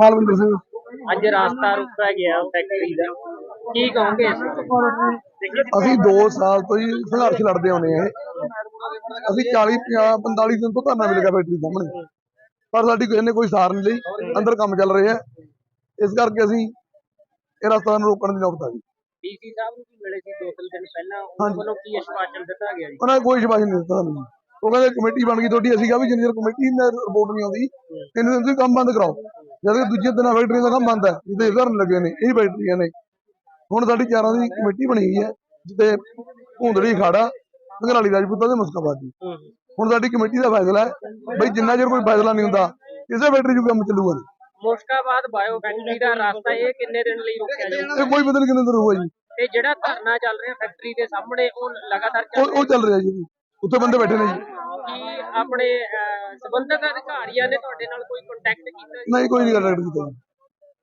ਹਾਲਵਿੰਦਰ ਸਿੰਘ। ਅੱਜ ਰਾਸਤਾ ਰੁਕਿਆ ਗਿਆ ਫੈਕਟਰੀ ਦਾ। ਕੀ ਕਹੋਗੇ ਇਸ ਬਾਰੇ? ਅਸੀਂ 2 ਸਾਲ ਤੋਂ ਹੀ ਸੰਘਰਸ਼ ਲੜਦੇ ਆਉਂਦੇ ਆ ਅਸੀਂ 40 50 45 ਦਿਨ ਤੋਂ ਧਰਨਾ ਮਿਲ ਗਿਆ ਫੈਕਟਰੀ ਸਾਹਮਣੇ। ਪਰ ਸਾਡੀ ਕਿਸੇ ਨੇ ਕੋਈ ਸਾਰ ਨਹੀਂ ਲਈ। ਅੰਦਰ ਕੰਮ ਚੱਲ ਰਿਹਾ ਇਸ ਕਰਕੇ ਅਸੀਂ ਇਹ ਰਸਤਾ ਨੂੰ ਰੋਕਣ ਦੀ ਨੌਬਤ ਆ ਗਈ। ਡੀਸੀ ਸਾਹਿਬ ਨੂੰ ਵੀ ਮਿਲੇ ਸੀ ਦੋ ਤਿੰਨ ਦਿਨ ਪਹਿਲਾਂ। ਉਹਨਾਂ ਹਾਂਜੀ। ਵੱਲੋਂ ਕੀ ਆਸ਼ਵਾਸਨ ਦਿੱਤਾ ਗਿਆ ਜੀ? ਉਹਨਾਂ ਨੇ ਕੋਈ ਸ਼ਿਕਾਇਤ ਨਹੀਂ ਦਿੱਤਾ ਸਾਨੂੰ। ਉਹ ਕਹਿੰਦੇ ਕਮੇਟੀ ਬਣ ਗਈ ਤੁਹਾਡੀ। ਅਸੀਂ ਕਿਹਾ ਵੀ ਜਿੰਨੀ ਦੇਰ ਕਮੇਟੀ ਦੀ ਰਿਪੋਰਟ ਨਹੀਂ ਆਉਂਦੀ। ਤਿੰਨ ਦਿਨ ਤੁਸੀਂ ਕੰਮ ਬੰਦ ਕਰਾਓ। ਜਦ ਕਿ ਦੂਜੇ ਦਿਨ ਫੈਕਟਰੀ ਦਾ ਕੰਮ ਬੰਦ ਹੈ ਜਿਹਦੇ ਧਰਨ ਲੱਗੇ ਨੇ ਇਹ ਫੈਕਟਰੀਆਂ ਨੇ। ਹੁਣ ਸਾਡੀ ਚਾਰਾਂ ਦੀ ਕਮੇਟੀ ਬਣੀ ਹੋਈ ਹੈ ਜਿੱਤੇ ਭੂੰਦੜੀ ਖਾੜਾ ਘਰਾਲੀ ਰਾਜਪੂਤਾਂ ਦੇ ਮੁਸਕਾਬਾਦ ਹੁਣ ਸਾਡੀ ਕਮੇਟੀ ਦਾ ਫੈਸਲਾ ਹੈ ਬਈ ਜਿੰਨਾ ਚਿਰ ਕੋਈ ਫੈਸਲਾ ਨਹੀਂ ਹੁੰਦਾ ਕਿਸੇ ਫੈਕਟਰੀ 'ਚ ਕੰਮ ਚੱਲੂਗਾ ਨਹੀਂ ਮੁਸ਼ਕਾਬਾਦ ਬਾਇਓ ਫੈਕਟਰੀ ਦਾ ਰਾਸਤਾ ਇਹ ਕਿੰਨੇ ਦਿਨ ਲਈ ਰੁਕਿਆ ਜੀ? ਇਹ ਕੋਈ ਨਹੀਂ ਕਿੰਨੇ ਦਿਨ ਹੋਊਗਾ ਜੀ। ਤੇ ਜਿਹੜਾ ਧਰਨਾ ਚੱਲ ਰਿਹਾ ਫੈਕਟਰੀ ਦੇ ਸਾਹਮਣੇ ਉਹ ਲਗਾਤਾਰ ਉਹ ਚੱਲ ਰਿਹਾ ਜੀ। ਉੱਥੇ ਬੰਦੇ ਬੈਠੇ ਨੇ ਜੀ। ਕੀ ਆਪਣੇ ਅਹ, ਸੰਬੰਧਿਤ ਅਧਿਕਾਰੀਆਂ ਨੇ ਤੁਹਾਡੇ ਨਾਲ ਕੋਈ ਕੰਟੈਕਟ ਕੀਤਾ ਜੀ? ਨਹੀਂ ਕੋਈ ਨਹੀਂ ਗੱਲ ਕੀਤਾ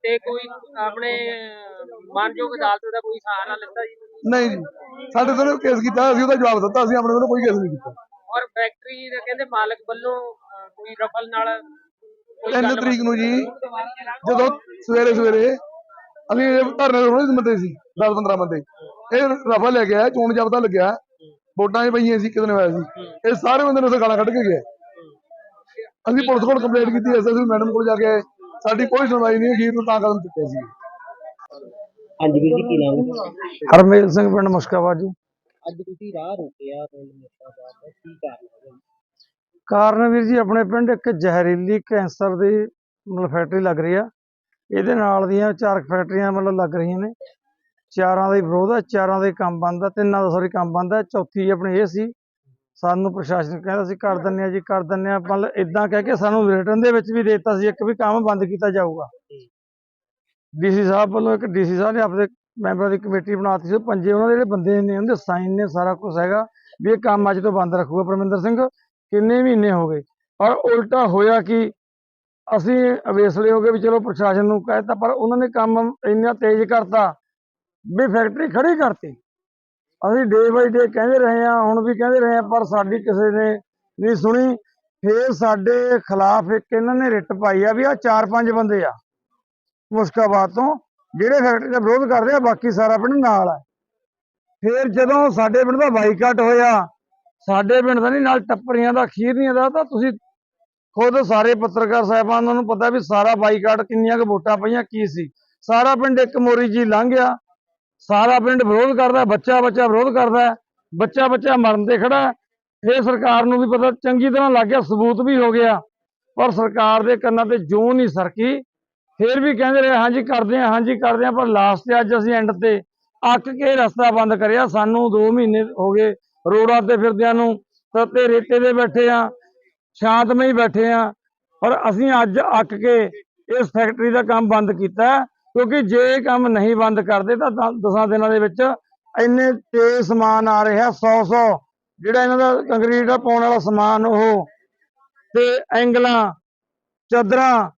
ਤੇ ਕੋਈ ਆਪਣੇ ਅਹ, ਮਾਨਯੋਗ ਅਦਾਲਤ ਦਾ ਕੋਈ ਸਹਾਰਾ ਲਿੱਤਾ ਜੀ? ਨਹੀਂ ਜੀ। ਸਾਡੇ ਤੋਂ ਕੇਸ ਕੀਤਾ ਅਸੀਂ ਉਹਦਾ ਜਵਾਬ ਦਿੱਤਾ ਅਸੀਂ ਆਪਣੇ ਵੱਲੋਂ ਕੋਈ ਕੇਸ ਨਹੀਂ ਕੀਤਾ। ਔਰ ਫੈਕਟਰੀ ਦੇ ਕਹਿੰਦੇ ਮਾਲਕ ਵੱਲੋਂ ਅਹ, ਕੋਈ ਰਫਲ ਨਾਲ ਕੋਈ ਤਿੰਨ ਗੱਲਬਾਤ- ਤਰੀਕ ਨੂੰ ਜੀ ਜਦੋਂ ਸਵੇਰੇ ਸਵੇਰੇ ਅਸੀਂ ਇਹ ਧਰਨੇ ਦੇ ਥੋੜੇ ਬੰਦੇ ਸੀ 10 15 ਬੰਦੇ। ਇਹ ਰਫਾ ਲੈ ਕੇ ਆਇਆ ਚੋਣ ਜਾਬਤਾ ਲੱਗਿਆ। ਵੋਟਾਂ 'ਚ ਪਈਆਂ ਸੀ ਕਿਦਨ ਹੋਇਆ ਸੀ। ਇਹ ਸਾਰੇ ਬੰਦੇ ਨੇ ਗਾਲਾਂ ਕੱਢ ਕੇ ਗਏ। ਅਸੀਂ ਪੁਲਿਸ ਕੋਲ ਕੰਪਲੇਂਟ ਕੀਤੀ ਐਸਐਸਪੀ ਮੈਡਮ ਕੋਲ ਜਾ ਕੇ ਆਏ। ਸਾਡੀ ਕੋਈ ਸੁਣਵਾਈ ਨਹੀਂ ਹੋਈ ਨੂੰ ਤਾਂ ਕਦਮ ਚੁੱਕਿਆ ਸੀ। ਹਾਂਜੀ ਵੀਰ ਜੀ ਕੀ ਨਾਮ ਹੈ? ਹਰਮੇਲ ਸਿੰਘ ਪਿੰਡ ਮੁਸ਼ਕਾਬਾਦ ਜੀ। ਅੱਜ ਤੁਸੀਂ ਰਾਹ ਰੋਕਿਆ ਪਿੰਡ ਮੁਸਤਾਬਾਦ ਦਾ ਕੀ ਕਾਰਨ ਹੈ ਕਾਰਨ ਵੀਰ ਜੀ ਆਪਣੇ ਪਿੰਡ ਇੱਕ ਜ਼ਹਿਰੀਲੀ ਕੈਂਸਰ ਦੀ ਮਤਲਬ ਫੈਕਟਰੀ ਲੱਗ ਰਹੀ ਆ। ਇਹਦੇ ਨਾਲ ਦੀਆਂ ਚਾਰ ਫੈਕਟਰੀਆਂ ਮਤਲਬ ਲੱਗ ਰਹੀਆਂ ਨੇ। ਚਾਰਾਂ ਦਾ ਹੀ ਵਿਰੋਧ ਹੈ ਚਾਰਾਂ ਦਾ ਹੀ ਕੰਮ ਬੰਦ ਹੈ ਤਿੰਨਾਂ ਦਾ ਸੌਰੀ ਕੰਮ ਬੰਦ ਹੈ ਚੌਥੀ ਆਪਣੀ ਇਹ ਸੀ, ਸਾਨੂੰ ਪ੍ਰਸ਼ਾਸਨ ਕਹਿੰਦਾ ਸੀ ਕਰ ਦਿੰਨੇ ਆ ਜੀ, ਕਰ ਦਿੰਨੇ ਆ ਮਤਲਬ ਇਦਾਂ ਕਹਿ ਕੇ ਸਾਨੂੰ ਰਿਟਰਨ ਦੇ ਵਿੱਚ ਵੀ ਦੇ ਸੀ, ਇੱਕ ਵੀ ਕੰਮ ਬੰਦ ਕੀਤਾ ਜਾਊਗਾ। ਡੀਸੀ ਸਾਹਿਬ ਵੱਲੋਂ ਇੱਕ ਡੀਸੀ ਸਾਹਿਬ ਨੇ ਆਪਣੇ ਮੈਂਬਰਾਂ ਦੀ ਕਮੇਟੀ ਬਣਾਤੀ ਸੀ, ਉਹ ਪੰਜੇ ਉਹਨਾਂ ਦੇ ਜਿਹੜੇ ਬੰਦੇ ਨੇ, ਉਹਦੇ ਸਾਈਨ ਨੇ ਸਾਰਾ ਕੁਝ ਹੈਗਾ, ਵੀ ਇਹ ਕੰਮ ਅੱਜ ਤੋਂ ਬੰਦ ਰੱਖੂਗਾ ਪਰਮਿੰਦਰ ਸਿੰਘ, ਕਿੰਨੇ ਮਹੀਨੇ ਹੋ ਗਏ। ਪਰ ਉਲਟਾ ਹੋਇਆ ਕਿ ਅਸੀਂ ਅਵੇਸਲੇ ਹੋ ਗਏ ਵੀ ਚਲੋ ਪ੍ਰਸ਼ਾਸਨ ਨੂੰ ਕਹਿਤਾ ਪਰ ਉਹਨਾਂ ਨੇ ਕੰਮ ਇੰਨਾ ਤੇਜ਼ ਕਰਤਾ ਵੀ ਫੈਕਟਰੀ ਖੜੀ ਕਰਤੀ। ਅਸੀਂ ਡੇ ਬਾਈ ਡੇ ਕਹਿੰਦੇ ਰਹੇ ਆ ਹੁਣ ਵੀ ਕਹਿੰਦੇ ਰਹੇ ਆ ਪਰ ਸਾਡੀ ਕਿਸੇ ਨੇ ਨਹੀਂ ਸੁਣੀ। ਫੇਰ ਸਾਡੇ ਖਿਲਾਫ ਇੱਕ ਇਹਨਾਂ ਨੇ ਰਿਟ ਪਾਈ ਆ ਵੀ ਆ ਚਾਰ ਪੰਜ ਬੰਦੇ ਆ। ਮੁਸ਼ਕਾਬਾਦ ਤੋਂ ਜਿਹੜੇ ਫੈਕਟਰੀ ਦਾ ਵਿਰੋਧ ਕਰਦੇ ਆ, ਬਾਕੀ ਸਾਰਾ ਪਿੰਡ ਨਾਲ ਆ। ਫੇਰ ਜਦੋਂ ਸਾਡੇ ਪਿੰਡ ਦਾ ਬਾਈਕਾਟ ਹੋਇਆ, ਸਾਡੇ ਪਿੰਡ ਦਾ ਨਹੀਂ, ਨਾਲ ਟੱਪਰੀਆਂ ਦਾ, ਖੀਰਨੀਆਂ ਦਾ, ਤਾਂ ਤੁਸੀਂ ਖੁਦ ਸਾਰੇ ਪੱਤਰਕਾਰ ਸਾਹਿਬਾਨ ਨੂੰ ਪਤਾ ਵੀ ਸਾਰਾ ਬਾਈਕਾਟ ਕਿੰਨੀਆਂ ਕੁ ਵੋਟਾਂ ਪਈਆਂ, ਕੀ ਸੀ। ਸਾਰਾ ਪਿੰਡ ਇੱਕ ਮੋਰੀ ਜੀ ਲੰਘ ਗਿਆ। ਸਾਰਾ ਪਿੰਡ ਵਿਰੋਧ ਕਰਦਾ, ਬੱਚਾ ਬੱਚਾ ਵਿਰੋਧ ਕਰਦਾ, ਬੱਚਾ ਬੱਚਾ ਮਰਨ ਤੇ ਖੜਾ। ਹੈ। ਇਹ ਸਰਕਾਰ ਨੂੰ ਵੀ ਪਤਾ, ਚੰਗੀ ਤਰ੍ਹਾਂ ਲੱਗ ਗਿਆ, ਸਬੂਤ ਵੀ ਹੋ ਗਿਆ, ਪਰ ਸਰਕਾਰ ਦੇ ਕੰਨਾਂ ਤੇ ਜੂੰ ਨਹੀਂ ਸਰਕੀ। ਫੇਰ ਵੀ ਕਹਿੰਦੇ ਰਹੇ, ਹਾਂਜੀ ਕਰਦੇ ਆ ਹਾਂਜੀ ਕਰਦੇ ਆ ਪਰ ਲਾਸਟ ਤੇ ਅੱਜ ਅਸੀਂ ਐਂਡ ਤੇ ਅੱਕ ਕੇ ਰਸਤਾ ਬੰਦ ਕਰਿਆ। ਸਾਨੂੰ 2 ਮਹੀਨੇ ਹੋ ਗਏ ਰੋਡਾਂ ਤੇ ਫਿਰਦਿਆਂ ਨੂੰ, ਤੇ ਰੇਤੇ ਦੇ ਬੈਠੇ ਆ ਸ਼ਾਂਤਮਈ ਬੈਠੇ ਆ ਪਰ ਅਸੀਂ ਅੱਜ ਅੱਕ ਕੇ ਇਸ ਫੈਕਟਰੀ ਦਾ ਕੰਮ ਬੰਦ ਕੀਤਾ। ਕਿਉਂਕਿ ਜੇ ਇਹ ਕੰਮ ਨਹੀਂ ਬੰਦ ਕਰਦੇ ਤਾਂ 10 ਦਿਨਾਂ ਦੇ ਵਿੱਚ ਇੰਨੇ ਤੇਜ਼ ਸਮਾਨ ਆ ਰਿਹਾ 100 100 ਜਿਹੜਾ ਇਹਨਾਂ ਦਾ ਕੰਕਰੀਟ ਦਾ ਪਾਉਣ ਵਾਲਾ ਸਮਾਨ ਉਹ। ਤੇ ਐਂਗਲਾਂ, ਚਾਦਰਾਂ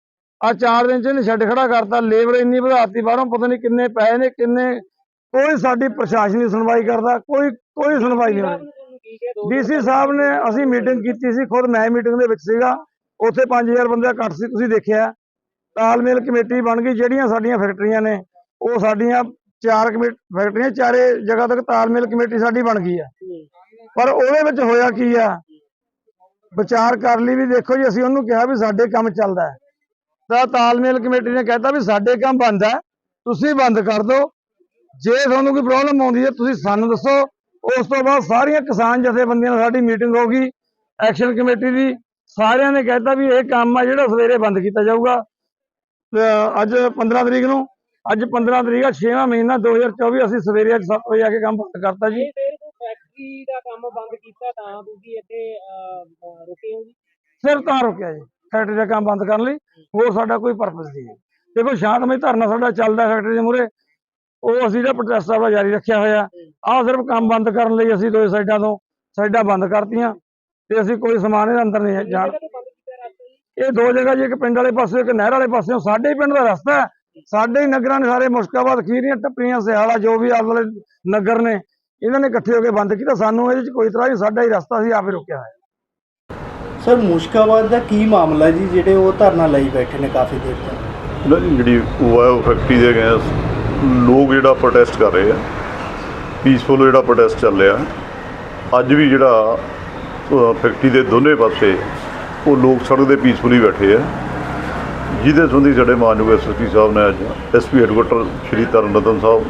ਆ ਚਾਰ ਦਿਨ ਚ ਇਹਨੇ ਛੱਡ ਖੜਾ ਕਰਤਾ ਲੇਬਰ ਇੰਨੀ ਵਧਾਤੀ, ਬਾਹਰੋਂ ਪਤਾ ਨਹੀਂ ਕਿੰਨੇ ਪੈਸੇ ਨੇ, ਕਿੰਨੇ ਕੋਈ ਸਾਡੀ ਪ੍ਰਸ਼ਾਸਨੀ ਸੁਣਵਾਈ ਕਰਦਾ, ਕੋਈ ਕੋਈ ਸੁਣਵਾਈ ਨਹੀਂ ਹੋ ਰਹੀ ਡੀਸੀ ਸਾਹਿਬ ਨੇ ਅਸੀਂ ਮੀਟਿੰਗ ਕੀਤੀ ਸੀ, ਖੁਦ ਮੈਂ ਮੀਟਿੰਗ ਦੇ ਵਿੱਚ ਸੀਗਾ, ਉੱਥੇ 5000 ਬੰਦਾ ਘੱਟ ਸੀ, ਤੁਸੀਂ ਦੇਖਿਆ। ਤਾਲਮੇਲ ਕਮੇਟੀ ਬਣ ਗਈ, ਜਿਹੜੀਆਂ ਸਾਡੀਆਂ ਫੈਕਟਰੀਆਂ ਨੇ, ਉਹ ਸਾਡੀਆਂ ਚਾਰ ਕਮੇ ਫੈਕਟਰੀਆਂ ਚਾਰੇ ਜਗ੍ਹਾ ਤੱਕ ਤਾਲਮੇਲ ਕਮੇਟੀ ਸਾਡੀ ਬਣ ਗਈ ਆ। ਪਰ ਉਹਦੇ ਵਿੱਚ ਹੋਇਆ ਕੀ ਆ? ਵਿਚਾਰ ਕਰ ਲਈ ਵੀ ਦੇਖੋ ਜੀ, ਅਸੀਂ ਉਹਨੂੰ ਕਿਹਾ ਵੀ ਸਾਡੇ ਕੰਮ ਚੱਲਦਾ ਹੈ। ਤਾਂ ਤਾਲਮੇਲ ਕਮੇਟੀ ਨੇ ਕਹਿਤਾ ਵੀ ਸਾਡੇ ਕੰਮ ਬੰਦ ਹੈ, ਤੁਸੀਂ ਬੰਦ ਕਰ ਦਿਓ। ਜੇ ਤੁਹਾਨੂੰ ਕੋਈ ਪ੍ਰੋਬਲਮ ਆਉਂਦੀ ਹੈ, ਤੁਸੀਂ ਸਾਨੂੰ ਦੱਸੋ। ਉਸ ਤੋਂ ਬਾਅਦ ਸਾਰੀਆਂ ਕਿਸਾਨ ਜਥੇਬੰਦੀਆਂ ਨਾਲ ਸਾਡੀ ਮੀਟਿੰਗ ਹੋ ਗਈ ਐਕਸ਼ਨ ਕਮੇਟੀ ਦੀ। ਸਾਰਿਆਂ ਨੇ ਕਹਿਤਾ ਵੀ ਇਹ ਕੰਮ ਆ ਜਿਹੜਾ ਸਵੇਰੇ ਬੰਦ ਕੀਤਾ ਜਾਊਗਾ। ਅੱਜ 15 ਤਰੀਕ ਨੂੰ ਅੱਜ 15 ਤਰੀਕ ਆ 6ਵਾਂ ਮਹੀਨਾ 2024 ਅਸੀਂ ਸਵੇਰੇ ਅੱਜ 7 ਵਜੇ ਆ ਕੇ ਕੰਮ ਬੰਦ ਕਰਤਾ ਜੀ। ਫੈਕਟਰੀ ਦਾ ਕੰਮ ਬੰਦ ਕੀਤਾ ਤਾਂ ਤੁਸੀਂ ਇੱਥੇ ਰੁਕੇ ਹੋ ਜੀ? ਸਿਰ ਤਾਂ ਰੁਕਿਆ ਜੀ ਫੈਕਟਰੀ ਦਾ ਕੰਮ ਬੰਦ ਕਰਨ ਲਈ ਹੋਰ ਸਾਡਾ ਕੋਈ ਪਰਪਸ ਨਹੀਂ ਹੈ। ਦੇਖੋ ਸ਼ਾਂਤਮਈ ਧਰਨਾ ਸਾਡਾ ਚੱਲਦਾ ਫੈਕਟਰੀ ਦੇ ਮੂਹਰੇ ਉਹ ਅਸੀਂ ਦਾ ਪ੍ਰੋਟੈਸਟ ਸਾਹਿਬ ਜਾਰੀ ਰੱਖਿਆ ਹੋਇਆ ਆਹ ਸਿਰਫ ਕੰਮ ਬੰਦ ਕਰਨ ਲਈ ਅਸੀਂ ਦੋਏ ਸਾਈਡਾਂ ਤੋਂ ਸਾਈਡਾਂ ਬੰਦ ਕਰਤੀਆਂ ਤੇ ਅਸੀਂ ਕੋਈ ਸਮਾਨ ਇਹਦੇ ਅੰਦਰ ਨਹੀਂ ਜਾਣ ਕਦੋਂ ਬੰਦ ਕੀਤਾ ਰਾਸਤਾ ਜੀ ਇਹ ਦੋ ਜਗ੍ਹਾ ਜੀ ਇੱਕ ਪਿੰਡ ਵਾਲੇ ਪਾਸੇ ਇੱਕ ਨਹਿਰ ਵਾਲੇ ਪਾਸੇ ਸਾਡੇ ਹੀ ਪਿੰਡ ਦਾ ਰਸਤਾ ਹੈ। ਸਾਡੇ ਹੀ ਨਗਰਾਂ ਨੇ ਸਾਰੇ ਮੁਸ਼ਕਾਬਾਦ ਖੀਰੀਆਂ ਟੱਪਰੀਆਂ ਸਿਆਲਾ ਜੋ ਵੀ ਆਲੇ ਵਾਲੇ ਨਗਰ ਨੇ ਇਹਨਾਂ ਨੇ ਇਕੱਠੇ ਹੋ ਕੇ ਬੰਦ ਕੀਤਾ। ਸਾਨੂੰ ਇਹਦੇ ਚ ਕੋਈ ਤਰ੍ਹਾਂ ਨਹੀਂ ਸਾਡਾ ਹੀ ਰਸਤਾ ਸੀ ਆਪੇ ਰੁਕਿਆ ਹੋਇਆ। ਸਰ ਮੁਸ਼ਕਾਬਾਦ ਦਾ ਕੀ ਮਾਮਲਾ ਜੀ ਜਿਹੜੇ ਉਹ ਧਰਨਾ ਲਈ ਬੈਠੇ ਨੇ ਕਾਫੀ ਦੇਰ ਤੋਂ? ਨਾ ਜੀ ਜਿਹੜੀ ਵਾਇਓ ਫੈਕਟਰੀ ਦੇ ਗੈਸ ਲੋਕ ਜਿਹੜਾ ਪ੍ਰੋਟੈਸਟ ਕਰ ਰਹੇ ਆ ਪੀਸਫੁਲ ਜਿਹੜਾ ਪ੍ਰੋਟੈਸਟ ਚੱਲ ਰਿਹਾ ਅੱਜ ਵੀ ਜਿਹੜਾ ਫੈਕਟਰੀ ਦੇ ਦੋਨੇ ਪਾਸੇ ਉਹ ਲੋਕ ਸੜਕ ਦੇ ਪੀਸਫੁਲੀ ਬੈਠੇ ਆ। ਜਿਹਦੇ ਸੰਬੰਧੀ ਸਾਡੇ ਮਾਨਯੋਗ ਐਸਐਸਪੀ ਸਾਹਿਬ ਨੇ ਅੱਜ ਐਸਪੀ ਹੈੱਡਕੁਆਟਰ ਸ਼੍ਰੀ ਤਰਨਤਨ ਸਾਹਿਬ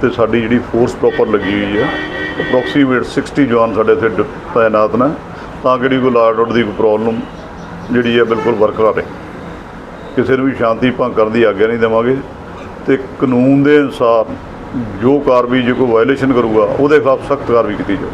ਤੇ ਸਾਡੀ ਜਿਹੜੀ ਫੋਰਸ ਪ੍ਰੋਪਰ ਲੱਗੀ ਹੋਈ ਹੈ ਅਪਰੋਕਸੀਮੇਟ 60 ਜਵਾਨ ਸਾਡੇ ਇੱਥੇ ਤਾਇਨਾਤ ਨੇ, ਤਾਂ ਕਿ ਜਿਹੜੀ ਕੋਈ ਲਾਰਡ ਆਰਡਰ ਦੀ ਕੋਈ ਪ੍ਰੋਬਲਮ ਜਿਹੜੀ ਹੈ ਬਿਲਕੁਲ ਬਰਕਰਾਰ ਰਹੇ। ਕਿਸੇ ਨੂੰ ਵੀ ਸ਼ਾਂਤੀ ਭੰਗ ਕਰਨ ਦੀ ਆਗਿਆ ਨਹੀਂ ਦੇਵਾਂਗੇ ਤੇ ਕਾਨੂੰਨ ਦੇ ਅਨੁਸਾਰ ਜੋ ਕਾਰਵਾਈ, ਜੇ ਕੋਈ ਵਾਇਲੇਸ਼ਨ ਕਰੂਗਾ, ਉਹਦੇ ਖਿਲਾਫ ਸਖਤ ਕਾਰਵਾਈ ਕੀਤੀ ਜਾਊ।